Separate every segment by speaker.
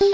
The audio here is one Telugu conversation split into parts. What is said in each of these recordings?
Speaker 1: కేటీవీ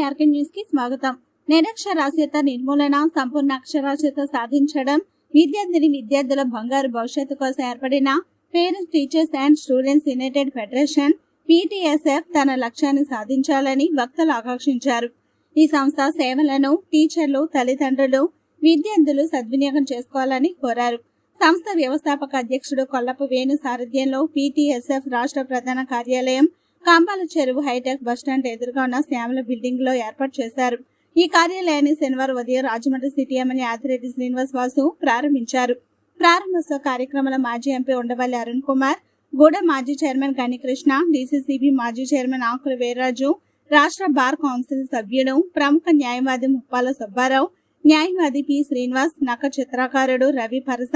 Speaker 1: ఆర్కే న్యూస్కి స్వాగతం. నిరక్షరాస్యత నిర్మూలన సంపూర్ణ అక్షరాస్యత సాధించడం విద్యార్థిని విద్యార్థుల బంగారు భవిష్యత్తు కోసం ఏర్పడిన parents teachers and students united federation P T S F తన లక్ష్యాన్ని సాధించాలని వక్తలు ఆకాంక్షించారు. ఈ సంస్థ సేవలను టీచర్లు తల్లిదండ్రులు విద్యార్థులు సద్వినియోగం చేసుకోవాలని కోరారు. సంస్థ వ్యవస్థాపక అధ్యక్షుడు కొల్లపు వేణు సారథ్యంలో పీటీఎస్ఎఫ్ రాష్ట్ర ప్రధాన కార్యాలయం కంబాల చెరువు హైటెక్ బస్టాండ్ ఎదురుగా ఉన్న శ్యామల బిల్డింగ్లో ఏర్పాటు చేశారు. ఈ కార్యాలయాన్ని శనివారం ఉదయం Rajahmundry city M L A Adireddy Srinivas Vasu ప్రారంభించారు. ప్రారంభోత్సవ కార్యక్రమంలో మాజీ ఎంపీ ఉండవల్లి అరుణ్ కుమార్ గూడ మాజీ chairman Ganikrishna D C C B మాజీ చైర్మన్ ఆకుల వీర్రాజు రాష్ట్ర బార్ కౌన్సిల్ సభ్యుడు ప్రముఖ న్యాయవాది ముప్పాల సుబ్బారావు న్యాయవాది పి శ్రీనివాస్ నక్క చిత్రకారుడు రవి పరస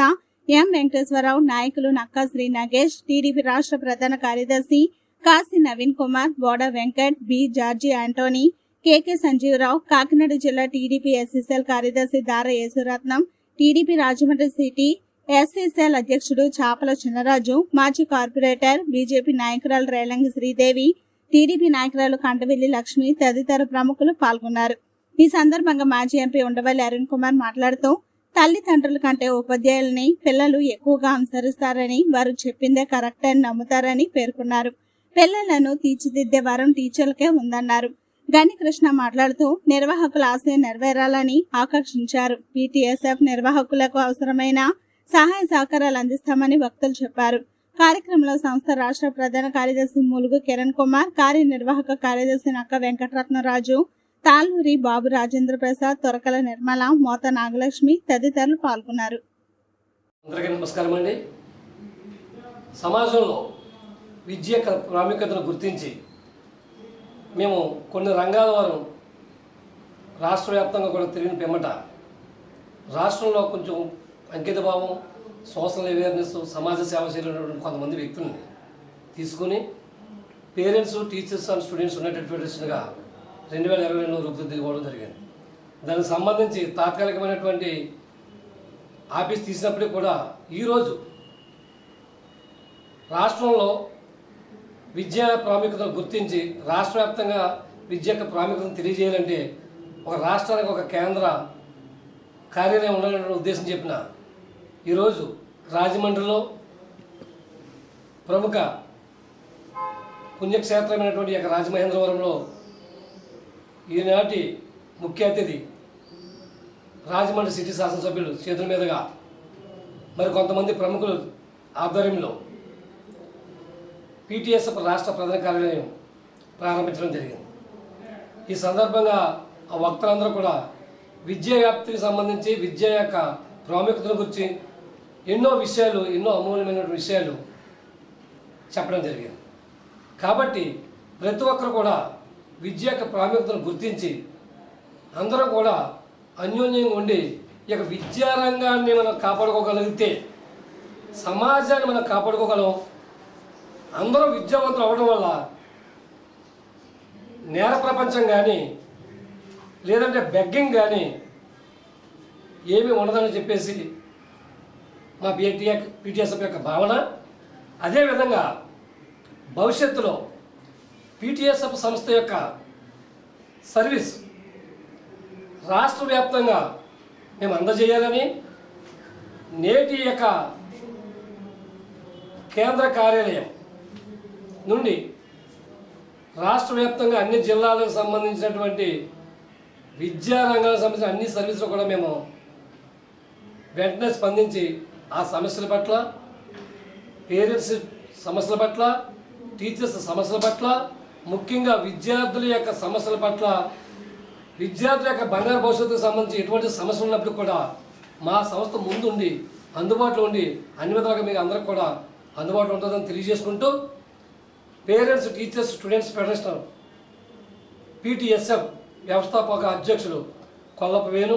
Speaker 1: ఎం వెంకటేశ్వరరావు నాయకులు నక్కా శ్రీ నగేష్ టీడీపీ రాష్ట్ర ప్రధాన కార్యదర్శి Kasi Naveen Kumar Boda Venkat B George Antony K K Sanjeevarao Kakinada జిల్లా T D P S S L కార్యదర్శి Dara Yesuratnam T D P Rajahmundry city S S L అధ్యక్షుడు చాపల చిన్నరాజు మాజీ కార్పొరేటర్ బీజేపీ నాయకురాలు రేలంగి శ్రీదేవి టీడీపీ నాయకురాలు కంటవెల్లి లక్ష్మి తదితర ప్రముఖులు పాల్గొన్నారు. ఈ సందర్భంగా మాజీ ఎంపీ ఉండవల్లి అరుణ్ కుమార్ మాట్లాడుతూ తల్లిదండ్రుల కంటే ఉపాధ్యాయులని పిల్లలు ఎక్కువగా అనుసరిస్తారని వారు చెప్పిందే కరెక్ట్ అని నమ్ముతారని పేర్కొన్నారు. పిల్లలను తీర్చిదిద్దే వరం టీచర్లకే ఉందన్నారు. గణికృష్ణ మాట్లాడుతూ నిర్వాహకుల ఆశయం నెరవేరాలని ఆకర్షించారు. పీటీఎస్ఎఫ్ నిర్వాహకులకు అవసరమైన సహాయ సహకారాలు అందిస్తామని వక్తలు చెప్పారు. కార్యక్రమంలో సంస్థ రాష్ట్ర ప్రధాన కార్యదర్శి ములుగు కిరణ్ కుమార్ కార్యనిర్వాహక కార్యదర్శి నక్క వెంకటరత్నరాజు తాళ్ళూరి బాబు రాజేంద్ర ప్రసాద్ తొరకల నిర్మల మోత నాగలక్ష్మి తదితరులు పాల్గొన్నారు.
Speaker 2: అందరికీ నమస్కారం అండి. సమాజంలో విద్య ప్రాముఖ్యతను గుర్తించి మేము కొన్ని రంగాల వారు రాష్ట్ర వ్యాప్తంగా కూడా తిరిగిన పిమ్మట రాష్ట్రంలో కొంచెం అంకితభావం సోషల్ అవేర్నెస్ సమాజ సేవ చేయలేనటువంటి కొంతమంది వ్యక్తుల్ని తీసుకుని parents teachers and students united ఫెడరేషన్గా రెండు వేల ఇరవై రెండులో రూపుదిద్దుకోవడం జరిగింది. దానికి సంబంధించి తాత్కాలికమైనటువంటి ఆఫీస్ తీసినప్పటికీ కూడా ఈరోజు రాష్ట్రంలో విద్యా ప్రాముఖ్యతను గుర్తించి రాష్ట్ర వ్యాప్తంగా విద్య యొక్క ప్రాముఖ్యతను తెలియజేయాలంటే ఒక రాష్ట్రానికి ఒక కేంద్ర కార్యాలయం ఉండాలనే ఉద్దేశం చెప్పిన ఈరోజు రాజమండ్రిలో ప్రముఖ పుణ్యక్షేత్రమైనటువంటి యొక్క రాజమహేంద్రవరంలో ఈనాటి ముఖ్య అతిథి రాజమండ్రి సిటీ శాసనసభ్యులు చేతుల మీదుగా మరి కొంతమంది ప్రముఖులు ఆధ్వర్యంలో పీటీఎస్ రాష్ట్ర ప్రధాన కార్యాలయం ప్రారంభించడం జరిగింది. ఈ సందర్భంగా ఆ వక్తలందరూ కూడా విద్యా వ్యాప్తికి సంబంధించి విద్య యొక్క ప్రాముఖ్యతను గురించి ఎన్నో విషయాలు ఎన్నో అమూల్యమైన విషయాలు చెప్పడం జరిగింది. కాబట్టి ప్రతి ఒక్కరు కూడా విద్య యొక్క ప్రాముఖ్యతను గుర్తించి అందరం కూడా అన్యోన్యంగా ఉండి ఈ యొక్క విద్యారంగాన్ని మనం కాపాడుకోగలిగితే సమాజాన్ని మనం కాపాడుకోగలం అందరూ విద్యావంతులు అవ్వడం వల్ల నేర ప్రపంచం కానీ లేదంటే బెగ్గింగ్ కానీ ఏమీ ఉండదని చెప్పేసి మా పిటి పిటిఎస్ఎఫ్ యొక్క భావన. అదేవిధంగా భవిష్యత్తులో పిటిఎస్ఎఫ్ సంస్థ యొక్క సర్వీస్ రాష్ట్ర వ్యాప్తంగా మేము అందజేయాలని నేటి యొక్క కేంద్ర కార్యాలయం నుండి రాష్ట్ర వ్యాప్తంగా అన్ని జిల్లాలకు సంబంధించినటువంటి విద్యా రంగానికి సంబంధించిన అన్ని సర్వీసులు కూడా మేము వెంటనే స్పందించి ఆ సమస్యల పట్ల పేరెంట్స్ సమస్యల పట్ల టీచర్స్ సమస్యల పట్ల ముఖ్యంగా విద్యార్థుల యొక్క సమస్యల పట్ల విద్యార్థుల యొక్క బంగారు భవిష్యత్తుకు సంబంధించి ఎటువంటి సమస్యలు ఉన్నప్పుడు కూడా మా సంస్థ ముందుండి అందుబాటులో ఉండి అన్ని విధాలుగా మీకు అందరికి కూడా అందుబాటులో ఉంటుందని తెలియజేసుకుంటూ parents teachers students federation P T S F వ్యవస్థాపక అధ్యక్షులు కొల్లపు వేణు